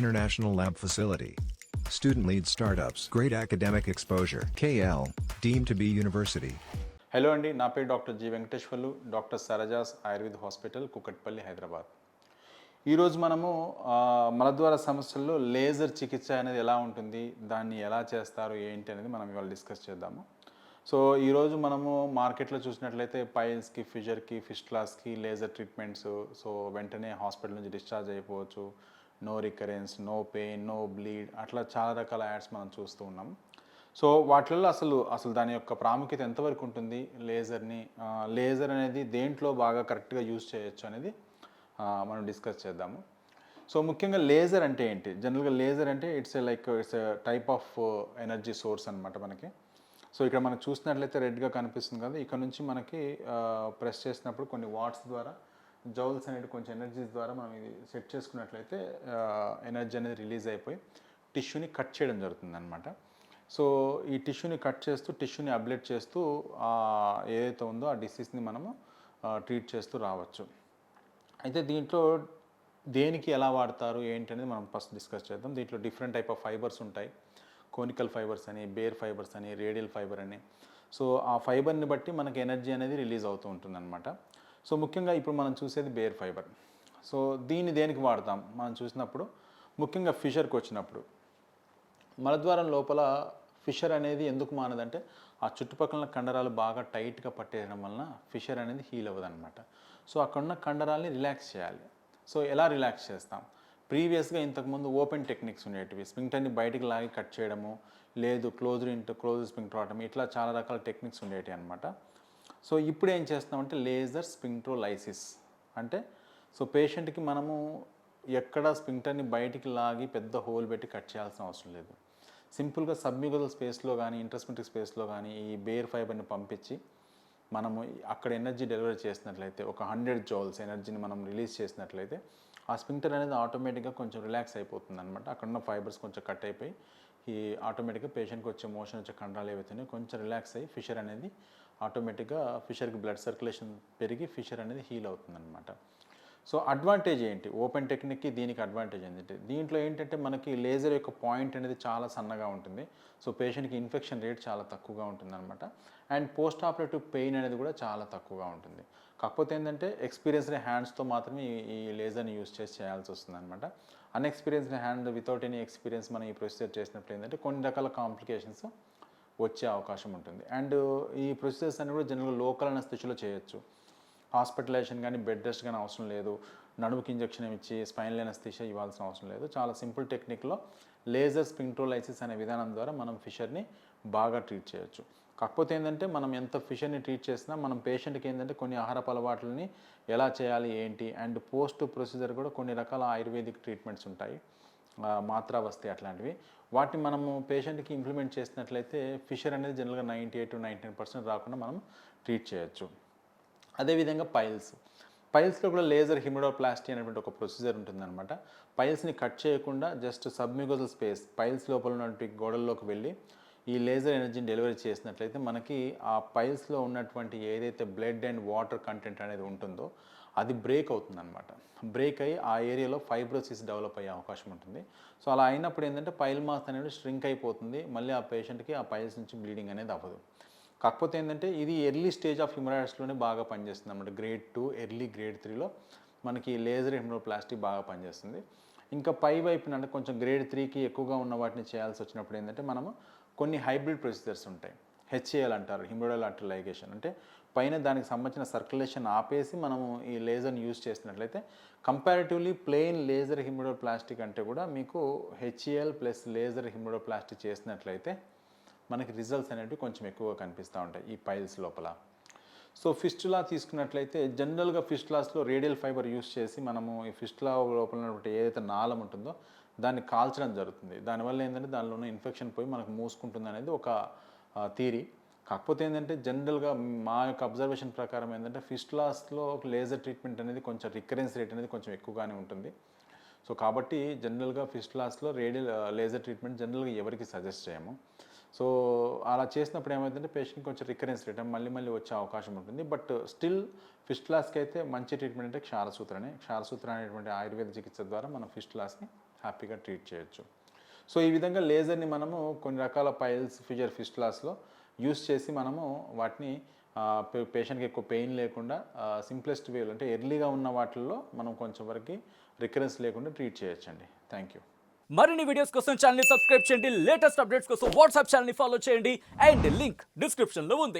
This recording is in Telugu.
International Lab Facility. Student lead startups, great academic exposure. KL, deemed to be university. Hello అండి నా పేరు doctor G Venkateswarlu doctor Sarajas Ayurveda hospital Kukatpally Hyderabad ఈరోజు మనము మలద్వార సమస్యల్లో లేజర్ చికిత్స అనేది ఎలా ఉంటుంది దాన్ని ఎలా చేస్తారు ఏంటి అనేది మనం ఇవాళ డిస్కస్ చేద్దాము సో ఈరోజు మనము మార్కెట్లో చూసినట్లయితే పైల్స్కి ఫిజర్కి ఫిస్ట్లాస్కి లేజర్ ట్రీట్మెంట్స్ సో వెంటనే హాస్పిటల్ నుంచి డిశ్చార్జ్ అయిపోవచ్చు no recurrence no pain no bleed అట్లా చాలా రకాల యాడ్స్ మనం చూస్తూ ఉన్నాం. సో వాటిల్లో అసలు అసలు దాని యొక్క ప్రాముఖ్యత ఎంతవరకు ఉంటుంది? లేజర్ని లేజర్ అనేది దేంట్లో బాగా కరెక్ట్గా యూజ్ చేయొచ్చు అనేది మనం డిస్కస్ చేద్దాము. సో ముఖ్యంగా లేజర్ అంటే ఏంటి? జనరల్గా లేజర్ అంటే it's like it's type of energy source అనమాట మనకి. సో ఇక్కడ మనం చూసినట్లయితే రెడ్గా కనిపిస్తుంది కదా ఇక్కడ నుంచి మనకి ప్రెస్ చేసినప్పుడు కొన్ని వాట్స్ ద్వారా జౌల్స్ అనేది కొంచెం ఎనర్జీస్ ద్వారా మనం ఇది సెట్ చేసుకున్నట్లయితే ఎనర్జీ అనేది రిలీజ్ అయిపోయి టిష్యూని కట్ చేయడం జరుగుతుంది అనమాట సో ఈ టిష్యూని కట్ చేస్తూ టిష్యూని అబ్లేట్ చేస్తూ ఏదైతే ఉందో ఆ డిసీజ్ని మనము ట్రీట్ చేస్తూ రావచ్చు. అయితే దీంట్లో దేనికి ఎలా వాడతారు ఏంటి అనేది మనం ఫస్ట్ డిస్కస్ చేద్దాం. దీంట్లో డిఫరెంట్ టైప్ ఆఫ్ ఫైబర్స్ ఉంటాయి. కోనికల్ ఫైబర్స్ అని బేర్ ఫైబర్స్ అని రేడియల్ ఫైబర్ అని. సో ఆ ఫైబర్ని బట్టి మనకి ఎనర్జీ అనేది రిలీజ్ అవుతూ ఉంటుందన్నమాట. సో ముఖ్యంగా ఇప్పుడు మనం చూసేది బేర్ ఫైబర్. సో దీన్ని దేనికి వాడతాం? మనం చూసినప్పుడు ముఖ్యంగా ఫిషర్కి వచ్చినప్పుడు. మలద్వారం లోపల ఫిషర్ అనేది ఎందుకు మానదంటే ఆ చుట్టుపక్కల కండరాలు బాగా టైట్గా పట్టేయడం వలన ఫిషర్ అనేది హీల్ అవ్వదనమాట సో అక్కడున్న కండరాల్ని రిలాక్స్ చేయాలి. సో ఎలా రిలాక్స్ చేస్తాం? ప్రీవియస్గా ఇంతకుముందు ఓపెన్ టెక్నిక్స్ ఉండేటివి. స్పింక్టర్ని బయటికి లాగి కట్ చేయడము లేదు క్లోజ్ ఇంటూ క్లోజ్ స్పింగ్ రావడం ఇట్లా చాలా రకాల టెక్నిక్స్ ఉండేటివి అనమాట సో ఇప్పుడు ఏం చేస్తామంటే లేజర్ స్పింక్ట్రోలైసిస్ అంటే సో పేషెంట్కి మనము ఎక్కడ స్పింక్టర్ని బయటికి లాగి పెద్ద హోల్ పెట్టి కట్ చేయాల్సిన అవసరం లేదు. సింపుల్గా సబ్మ్యూగల్ స్పేస్లో కానీ ఇంట్రస్మెటిక్ స్పేస్లో కానీ ఈ బేర్ ఫైబర్ని పంపించి మనము అక్కడ ఎనర్జీ డెలివరీ చేసినట్లయితే ఒక హండ్రెడ్ జోల్స్ ఎనర్జీని మనం రిలీజ్ చేసినట్లయితే ఆ స్పింక్టర్ అనేది ఆటోమేటిక్గా కొంచెం రిలాక్స్ అయిపోతుంది అనమాట అక్కడ ఉన్న ఫైబర్స్ కొంచెం కట్ అయిపోయి ఈ ఆటోమేటిక్గా పేషెంట్కి వచ్చే మోషన్ వచ్చే కండరాలు ఏవైతే కొంచెం రిలాక్స్ అయ్యి ఫిషర్ అనేది ఆటోమేటిక్గా ఫిషర్కి బ్లడ్ సర్క్యులేషన్ పెరిగి ఫిషర్ అనేది హీల్ అవుతుందన్నమాట. సో అడ్వాంటేజ్ ఏంటి? ఓపెన్ టెక్నిక్కి దీనికి అడ్వాంటేజ్ ఏంటంటే దీంట్లో ఏంటంటే మనకి లేజర్ యొక్క పాయింట్ అనేది చాలా సన్నగా ఉంటుంది. సో పేషెంట్కి ఇన్ఫెక్షన్ రేట్ చాలా తక్కువగా ఉంటుంది అనమాట అండ్ పోస్ట్ ఆపరేటివ్ పెయిన్ అనేది కూడా చాలా తక్కువగా ఉంటుంది. కాకపోతే ఏంటంటే ఎక్స్పీరియన్స్డ్ హ్యాండ్స్తో మాత్రమే ఈ- లేజర్ని యూస్ చేసి చేయాల్సి వస్తుంది అనమాట unexperienced hand without any experience మనం ఈ ప్రొసీజర్ చేసినప్పుడు ఏంటంటే కొన్ని రకాల కాంప్లికేషన్స్ వచ్చే అవకాశం ఉంటుంది. అండ్ ఈ ప్రొసీజర్స్ అన్ని కూడా జనరల్గా లోకల్ అనే స్థితిలో చేయొచ్చు. హాస్పిటలైజేషన్ కానీ బెడ్ రెస్ట్ కానీ అవసరం లేదు. నడుముకి ఇంజెక్షన్ ఇచ్చి స్పైనల్ స్థితి ఇవ్వాల్సిన అవసరం లేదు. చాలా సింపుల్ టెక్నిక్లో లేజర్ స్పింక్ట్రోలైసిస్ అనే విధానం ద్వారా మనం ఫిషర్ని బాగా ట్రీట్ చేయొచ్చు. కాకపోతే ఏంటంటే మనం ఎంత ఫిషర్ని ట్రీట్ చేసినా మనం పేషెంట్కి ఏంటంటే కొన్ని ఆహారపు అలవాట్లని ఎలా చేయాలి ఏంటి? అండ్ పోస్ట్ ప్రొసీజర్ కూడా కొన్ని రకాల ఆయుర్వేదిక్ ట్రీట్మెంట్స్ ఉంటాయి. మాత్ర వస్తాయి అట్లాంటివి. వాటిని మనము పేషెంట్కి ఇంప్లిమెంట్ చేసినట్లయితే ఫిషర్ అనేది జనరల్గా ninety eight to ninety nine percent రాకుండా మనం ట్రీట్ చేయొచ్చు. అదేవిధంగా పైల్స్. పైల్స్లో కూడా లేజర్ హిమిడోప్లాస్టీ అనేటువంటి ఒక ప్రొసీజర్ ఉంటుందన్నమాట. పైల్స్ని కట్ చేయకుండా జస్ట్ సబ్మ్యూగజల్ స్పేస్ పైల్స్ లోపల ఉన్నటువంటి గోడల్లోకి వెళ్ళి ఈ లేజర్ ఎనర్జీని డెలివరీ చేసినట్లయితే మనకి ఆ పైల్స్లో ఉన్నటువంటి ఏదైతే బ్లడ్ అండ్ వాటర్ కంటెంట్ అనేది ఉంటుందో అది బ్రేక్ అవుతుందన్నమాట. బ్రేక్ అయ్యి ఆ ఏరియాలో ఫైబ్రోసిస్ డెవలప్ అయ్యే అవకాశం ఉంటుంది. సో అలా అయినప్పుడు ఏంటంటే పైల్ మాస్ అనేది స్ట్రింక్ అయిపోతుంది. మళ్ళీ ఆ పేషెంట్కి ఆ పైల్స్ నుంచి బ్లీడింగ్ అనేది అవ్వదు. కాకపోతే ఏంటంటే ఇది ఎర్లీ స్టేజ్ ఆఫ్ హ్యూమరాయిడ్స్లోనే బాగా పనిచేస్తుంది అనమాట గ్రేడ్ టూ ఎర్లీ గ్రేడ్ త్రీలో మనకి లేజర్ హిమ్రోప్లాస్టిక్ బాగా పనిచేస్తుంది. ఇంకా పై వైపున అంటే కొంచెం గ్రేడ్ త్రీకి ఎక్కువగా ఉన్న వాటిని చేయాల్సి వచ్చినప్పుడు ఏంటంటే మనము కొన్ని హైబ్రిడ్ ప్రొసీజర్స్ ఉంటాయి. హెచ్ఏఎల్ అంటారు హిమోడల్ లైగేషన్. అంటే పైన దానికి సంబంధించిన సర్క్యులేషన్ ఆపేసి మనము ఈ లేజర్ని యూజ్ చేసినట్లయితే కంపారిటివ్లీ ప్లెయిన్ లేజర్ హిమోడో ప్లాస్టిక్ అంటే కూడా మీకు హెచ్ఏఎల్ ప్లస్ లేజర్ హిమోడో ప్లాస్టిక్ చేసినట్లయితే మనకి రిజల్ట్స్ అనేవి కొంచెం ఎక్కువగా కనిపిస్తూ ఉంటాయి ఈ పైల్స్ లోపల. సో ఫిస్టులా తీసుకున్నట్లయితే జనరల్గా ఫిస్టులాస్లో రేడియల్ ఫైబర్ యూస్ చేసి మనము ఈ ఫిస్టులా లోపల ఏదైతే నాళం ఉంటుందో దాన్ని కాల్చడం జరుగుతుంది. దానివల్ల ఏంటంటే దానిలో ఉన్న ఇన్ఫెక్షన్ పోయి మనకు మూసుకుంటుంది అనేది ఒక థీరీ కాకపోతే ఏంటంటే జనరల్గా మా యొక్క అబ్జర్వేషన్ ప్రకారం ఏంటంటే ఫిస్టులాస్లో లేజర్ ట్రీట్మెంట్ అనేది కొంచెం రికరెన్స్ రేట్ అనేది కొంచెం ఎక్కువగానే ఉంటుంది. సో కాబట్టి జనరల్గా ఫిస్టులాస్లో రేడియల్ లేజర్ ట్రీట్మెంట్ జనరల్గా ఎవరికి సజెస్ట్ చేయము. సో అలా చేసినప్పుడు ఏమైందంటే పేషెంట్ కొంచెం రికరెన్స్ రేట్ మళ్ళీ మళ్ళీ వచ్చే అవకాశం ఉంటుంది. బట్ స్టిల్ ఫిస్టులాస్కి అయితే మంచి ట్రీట్మెంట్ అంటే క్షారసూత్రనే. క్షారసూత్ర అనేటువంటి ఆయుర్వేద చికిత్స ద్వారా మనం ఫిస్టులాస్ని హ్యాపీగా ట్రీట్ చేయొచ్చు. సో ఈ విధంగా లేజర్ని మనము కొన్ని రకాల పైల్స్ ఫిజర్ ఫిస్టులాస్లో యూస్ చేసి మనము వాటిని పేషెంట్కి ఎక్కువ పెయిన్ లేకుండా సింప్లెస్ట్ వేలో అంటే ఎర్లీగా ఉన్న వాటిల్లో మనం కొంచెం వరకు రికరెన్స్ లేకుండా ట్రీట్ చేయొచ్చండి. Thank you. మరిన్ని వీడియోస్ కోసం ఛానల్ సబ్స్క్రైబ్ చేయండి. లేటెస్ట్ అప్డేట్స్ కోసం వాట్సాప్ ఛానల్ని ఫాలో చేయండి. అండ్ లింక్ డిస్క్రిప్షన్లో ఉంది.